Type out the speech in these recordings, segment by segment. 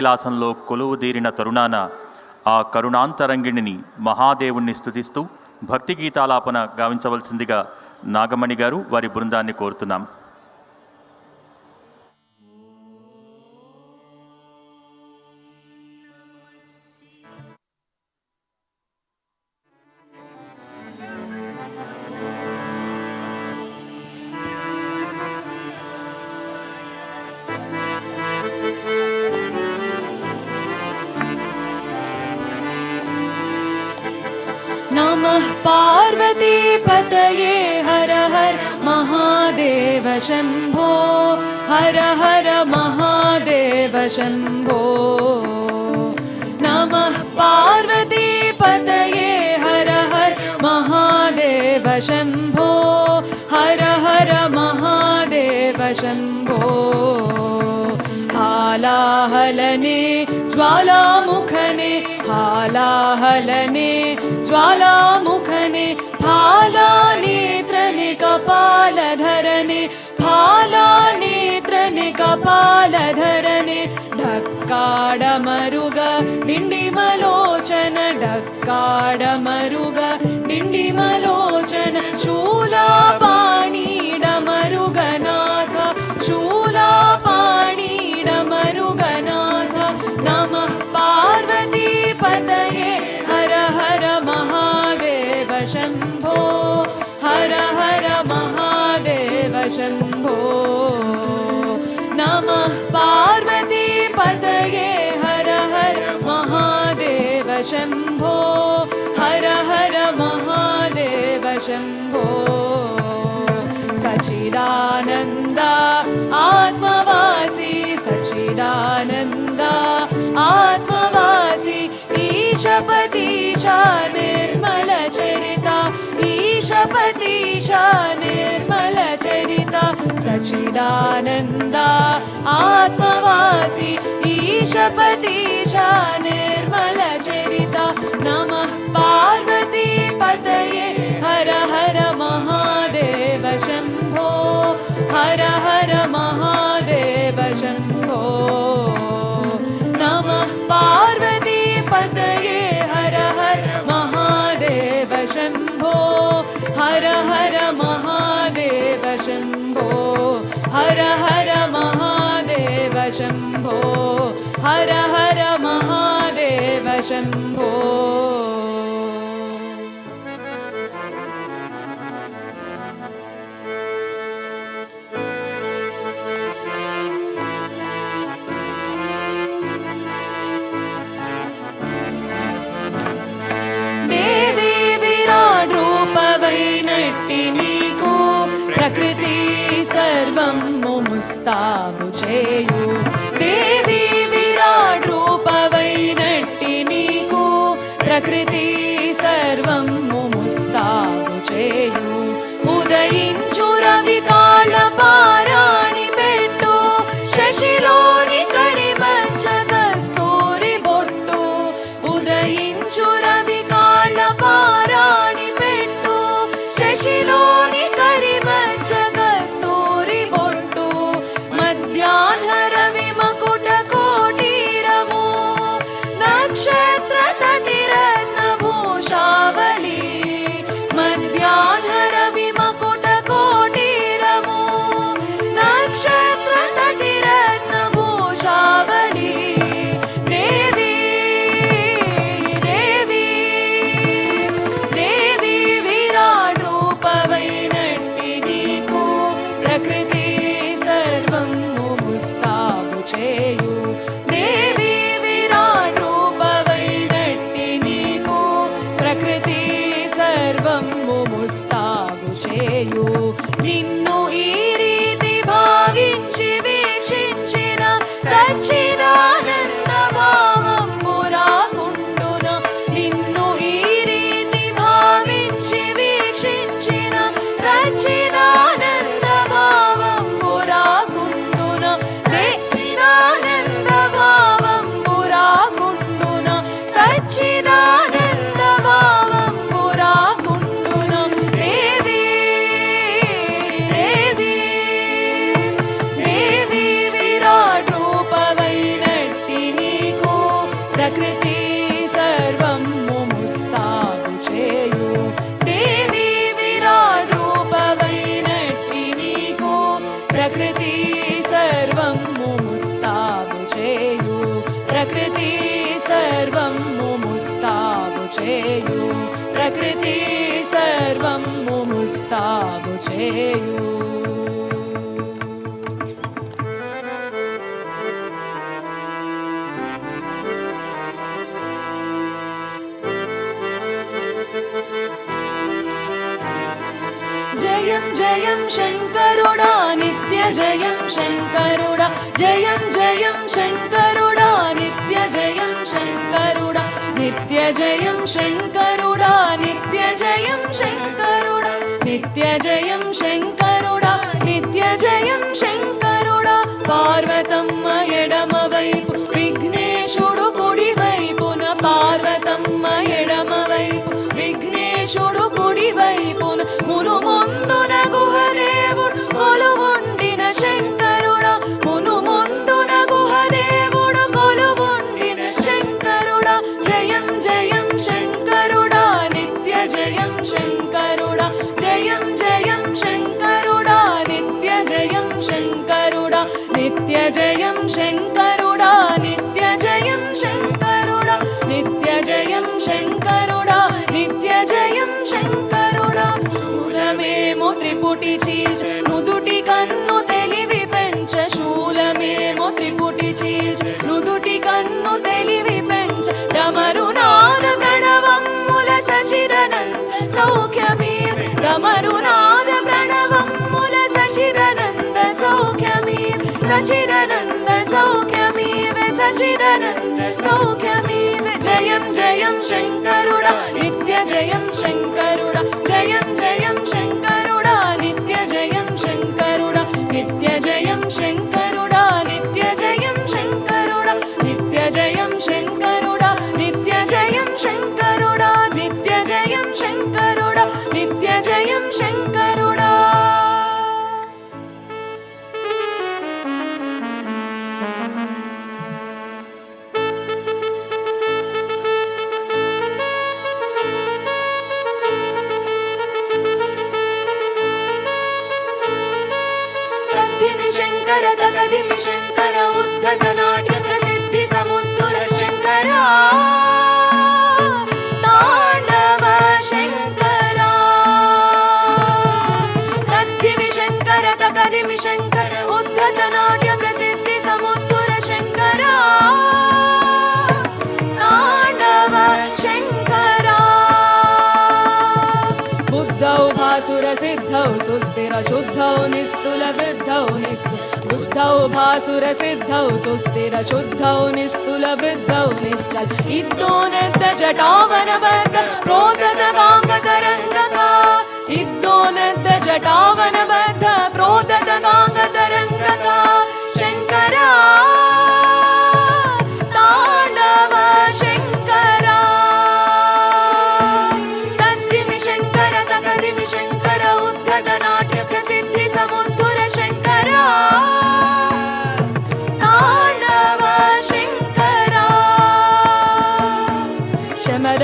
కైలాసంలో కొలువుదీరిన తరుణాన ఆ కరుణాంతరంగిణిని మహాదేవుణ్ణి స్తుతిస్తూ భక్తి గీతాలాపన గావించవలసిందిగా నాగమణి గారు వారి బృందాన్ని కోరుతున్నాం. शम्भो हर हर महादेव शम्भो नमः पार्वतीपतये हर हर महादेव शम्भो हर हर महादेव शम्भो हालाहलने ज्वालामुखने हालाहलने ज्वालामुखने, फालानेत्रने, कपालधरने బాలానేత్రని కపాలధరని డక్కాడమరుగ నిండిమలోచన డక్కాడమరుగ నిండిమలో सचिदानन्द आत्मवासी सचिदानन्द आत्मवासी ईशपतीशा निर्मलचरिता ईशपतीशा निर्मलचरिता सचिदानन्द आत्मवासी ईशपतीशा निर्मलचरिता हर हर महादेव शम्भो हर हर महादेव शम्भो దేవి విరాట్ చేయు. దేవి విరాట్ రూపవైనట్టి నీకు. ప్రకృతి సర్వం ముస్తాము చేయు. ఉదయించు రవి కాళ్ళ పారాణి పెట్టు. శశిలోని కరిమచ్చ కస్తూరి బొట్టు. ఉదయించు రవి కాళ్ళ పారాణి పెట్టు. శశిలో प्रकृति सर्वं मुस्ताबुचेयु प्रकृति सर्वं मुस्ताबुचेयु जयं जयं शङ्करुडा नित्यजयं शङ्करुडा जयं जयं शङ्करुडा नित्यजयं शङ्करुडा नित्यजयं शङ्करुडा नित्यजयं शङ्करुडा नित्यजयं शङ्कर सचिदनन्द सौख्यमीव सचिदनन्द सौख्यमीव जयं जयं शङ्करुडा नित्य जयं शङ्करुडा जयं जयं शङ्करुडा नित्य जयं शङ्करुडा नित्य जयं शङ्कर कर उद्धि समुदुर शङ्करा। शङ्करा। कदित नाट्य प्रसिद्धि समुदुर शङ्करा। शङ्कराौ। भासुरसिद्धौ सुस्तिर शुद्धौ निस्तुल वृद्धौ निस्तु सिद्धौ सुस्थिर शुद्धौ निश्चल। इद्दोनद्द जटावनबद्ध प्रोदद गाङ्गतरङ्गका इद्दोनद्द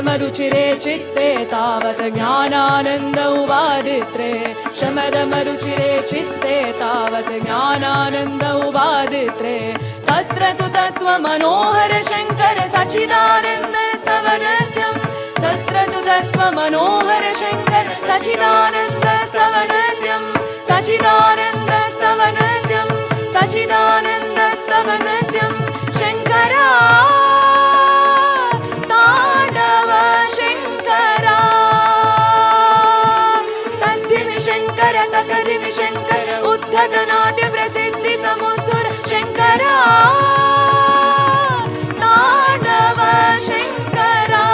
शमदमरुचिरे चित्ते तावत् ज्ञानानन्दौ वादित्रे शमदमरुचिरे चित्ते तावत् ज्ञानानन्दौ वादित्रे तत्र तु तत्त्वमनोहर शङ्कर सचिदानन्द सवनत्यम् तत्र तु तत्त्वमनोहर शङ्कर सचिदानन्द स्तवनत्यम् सचिदानन्द स्तवनत्यम् सचिदानन्द प्रसिद्धि ताण्डव शङ्करा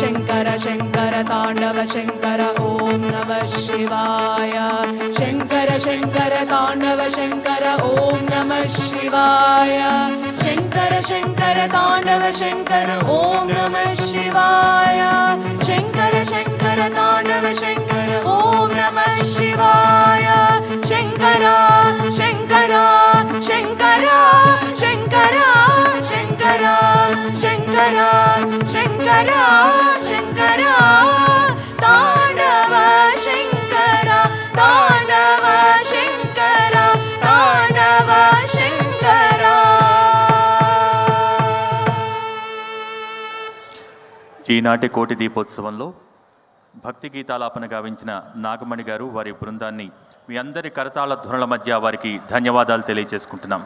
शङ्कर शङ्कर ताण्डव शङ्कर ॐ नमः शिवाय शङ्कर शङ्कर ताण्डव शङ्कर ॐ नमः शिवाय शङ्कर शङ्कर ताण्डव शङ्कर ॐ नमः शिवाय शङ्कर शङ्कर ताण्डव शङ्कर ఈనాటి కోటి దీపోత్సవంలో భక్తి గీతాలాపన గావించిన నాగమణి గారు వారి బృందాన్ని మీ అందరి కరతాళ ధ్వనుల మధ్య వారికి ధన్యవాదాలు తెలియజేసుకుంటున్నాం.